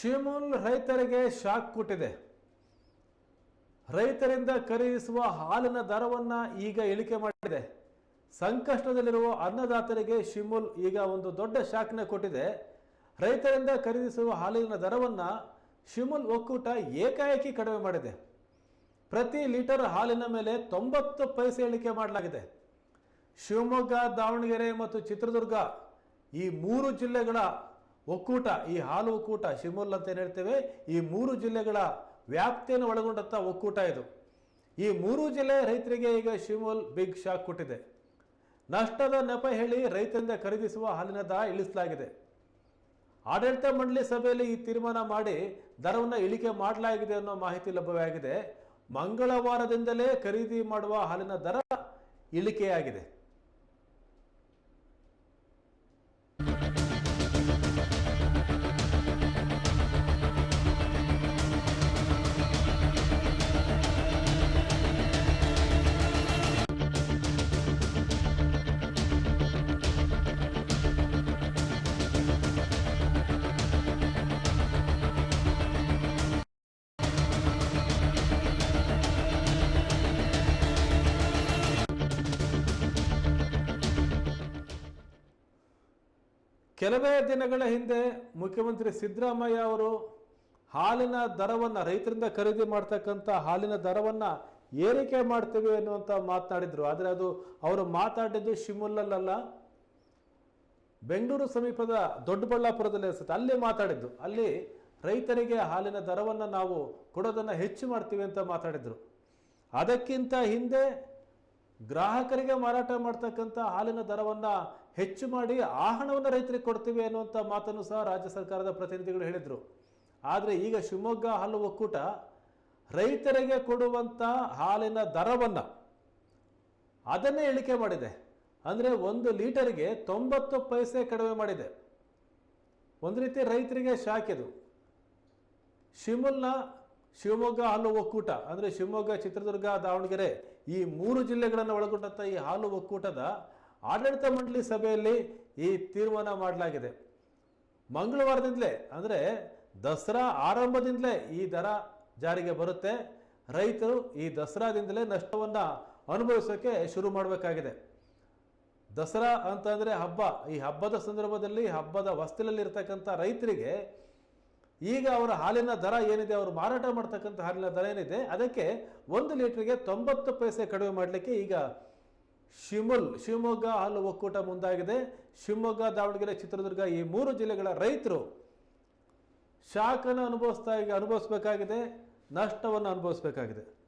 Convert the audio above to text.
ಶಿಮುಲ್ ರೈತರಿಗೆ ಶಾಕ್ ಕೊಟ್ಟಿದೆ. ರೈತರಿಂದ ಖರೀದಿಸುವ ಹಾಲಿನ ದರವನ್ನು ಈಗ ಇಳಿಕೆ ಮಾಡಿದೆ. ಸಂಕಷ್ಟದಲ್ಲಿರುವ ಅನ್ನದಾತರಿಗೆ ಶಿಮುಲ್ ಈಗ ಒಂದು ದೊಡ್ಡ ಶಾಕ್ನ ಕೊಟ್ಟಿದೆ. ರೈತರಿಂದ ಖರೀದಿಸುವ ಹಾಲಿನ ದರವನ್ನು ಶಿಮುಲ್ ಒಕ್ಕೂಟ ಏಕಾಏಕಿ ಕಡಿಮೆ ಮಾಡಿದೆ. ಪ್ರತಿ ಲೀಟರ್ ಹಾಲಿನ ಮೇಲೆ ತೊಂಬತ್ತು ಪೈಸೆ ಇಳಿಕೆ ಮಾಡಲಾಗಿದೆ. ಶಿವಮೊಗ್ಗ, ದಾವಣಗೆರೆ ಮತ್ತು ಚಿತ್ರದುರ್ಗ ಈ ಮೂರು ಜಿಲ್ಲೆಗಳ ಒಕ್ಕೂಟ, ಈ ಹಾಲು ಒಕ್ಕೂಟ ಶಿಮೂಲ್ ಅಂತ ಹೇಳ್ತೇವೆ, ಈ ಮೂರು ಜಿಲ್ಲೆಗಳ ವ್ಯಾಪ್ತಿಯನ್ನು ಒಳಗೊಂಡಂಥ ಒಕ್ಕೂಟ ಇದು. ಈ ಮೂರು ಜಿಲ್ಲೆ ರೈತರಿಗೆ ಈಗ ಶಿಮುಲ್ ಬಿಗ್ ಶಾಕ್ ಕೊಟ್ಟಿದೆ. ನಷ್ಟದ ನೆಪ ಹೇಳಿ ರೈತರಿಂದ ಖರೀದಿಸುವ ಹಾಲಿನ ದರ ಇಳಿಸಲಾಗಿದೆ. ಆಡಳಿತ ಮಂಡಳಿ ಸಭೆಯಲ್ಲಿ ಈ ತೀರ್ಮಾನ ಮಾಡಿ ದರವನ್ನು ಇಳಿಕೆ ಮಾಡಲಾಗಿದೆ ಅನ್ನೋ ಮಾಹಿತಿ ಲಭ್ಯವಾಗಿದೆ. ಮಂಗಳವಾರದಿಂದಲೇ ಖರೀದಿ ಮಾಡುವ ಹಾಲಿನ ದರ ಇಳಿಕೆಯಾಗಿದೆ. ಕೆಲವೇ ದಿನಗಳ ಹಿಂದೆ ಮುಖ್ಯಮಂತ್ರಿ ಸಿದ್ದರಾಮಯ್ಯ ಅವರು ಹಾಲಿನ ದರವನ್ನು ರೈತರಿಂದ ಖರೀದಿ ಮಾಡ್ತಕ್ಕಂಥ ಹಾಲಿನ ದರವನ್ನು ಏರಿಕೆ ಮಾಡ್ತೀವಿ ಅನ್ನುವಂಥ ಮಾತನಾಡಿದರು ಆದರೆ ಅದು ಅವರು ಮಾತಾಡಿದ್ದು ಶಿಮುಲ್ಲಲ್ಲ ಬೆಂಗಳೂರು ಸಮೀಪದ ದೊಡ್ಡಬಳ್ಳಾಪುರದಲ್ಲಿ ಅನ್ಸುತ್ತೆ. ಅಲ್ಲಿ ಮಾತಾಡಿದ್ದು. ಅಲ್ಲಿ ರೈತರಿಗೆ ಹಾಲಿನ ದರವನ್ನು ನಾವು ಕೊಡೋದನ್ನು ಹೆಚ್ಚು ಮಾಡ್ತೀವಿ ಅಂತ ಮಾತಾಡಿದರು. ಅದಕ್ಕಿಂತ ಹಿಂದೆ ಗ್ರಾಹಕರಿಗೆ ಮಾರಾಟ ಮಾಡ್ತಕ್ಕಂಥ ಹಾಲಿನ ದರವನ್ನು ಹೆಚ್ಚು ಮಾಡಿ ಆ ಹಣವನ್ನು ರೈತರಿಗೆ ಕೊಡ್ತೀವಿ ಅನ್ನುವಂಥ ಮಾತನ್ನು ಸಹ ರಾಜ್ಯ ಸರ್ಕಾರದ ಪ್ರತಿನಿಧಿಗಳು ಹೇಳಿದರು. ಆದರೆ ಈಗ ಶಿವಮೊಗ್ಗ ಹಾಲು ಒಕ್ಕೂಟ ರೈತರಿಗೆ ಕೊಡುವಂಥ ಹಾಲಿನ ದರವನ್ನು ಅದನ್ನೇ ಇಳಿಕೆ ಮಾಡಿದೆ. ಅಂದರೆ ಒಂದು ಲೀಟರ್ಗೆ ತೊಂಬತ್ತು ಪೈಸೆ ಕಡಿಮೆ ಮಾಡಿದೆ. ಒಂದು ರೀತಿ ರೈತರಿಗೆ ಶಾಕ್ ಇದು. ಶಿಮುಲ್ನ ಶಿವಮೊಗ್ಗ ಹಾಲು ಒಕ್ಕೂಟ, ಅಂದರೆ ಶಿವಮೊಗ್ಗ ಚಿತ್ರದುರ್ಗ ದಾವಣಗೆರೆ ಈ ಮೂರು ಜಿಲ್ಲೆಗಳನ್ನು ಒಳಗೊಂಡಂಥ ಈ ಹಾಲು ಒಕ್ಕೂಟದ ಆಡಳಿತ ಮಂಡಳಿ ಸಭೆಯಲ್ಲಿ ಈ ತೀರ್ಮಾನ ಮಾಡಲಾಗಿದೆ. ಮಂಗಳವಾರದಿಂದಲೇ, ಅಂದರೆ ದಸರಾ ಆರಂಭದಿಂದಲೇ ಈ ದರ ಜಾರಿಗೆ ಬರುತ್ತೆ. ರೈತರು ಈ ದಸರಾದಿಂದಲೇ ನಷ್ಟವನ್ನು ಅನುಭವಿಸೋಕ್ಕೆ ಶುರು ಮಾಡಬೇಕಾಗಿದೆ. ದಸರಾ ಅಂತಂದರೆ ಹಬ್ಬ. ಈ ಹಬ್ಬದ ಸಂದರ್ಭದಲ್ಲಿ ಹಬ್ಬದ ವಸ್ತುಲಲ್ಲಿ ಇರ್ತಕ್ಕಂಥ ರೈತರಿಗೆ ಈಗ ಅವರ ಹಾಲಿನ ದರ ಏನಿದೆ, ಅವರು ಮಾರಾಟ ಮಾಡ್ತಕ್ಕಂಥ ಹಾಲಿನ ದರ ಏನಿದೆ, ಅದಕ್ಕೆ ಒಂದು ಲೀಟ್ರಿಗೆ ತೊಂಬತ್ತು ಪೈಸೆ ಕಡಿಮೆ ಮಾಡಲಿಕ್ಕೆ ಈಗ ಶಿಮುಲ್, ಶಿವಮೊಗ್ಗ ಹಾಲು ಒಕ್ಕೂಟ ಮುಂದಾಗಿದೆ. ಶಿವಮೊಗ್ಗ, ದಾವಣಗೆರೆ, ಚಿತ್ರದುರ್ಗ ಈ ಮೂರು ಜಿಲ್ಲೆಗಳ ರೈತರು ಶಾಖನ ಅನುಭವಿಸ್ತಾ ಅನುಭವಿಸ್ಬೇಕಾಗಿದೆ, ನಷ್ಟವನ್ನು ಅನುಭವಿಸ್ಬೇಕಾಗಿದೆ.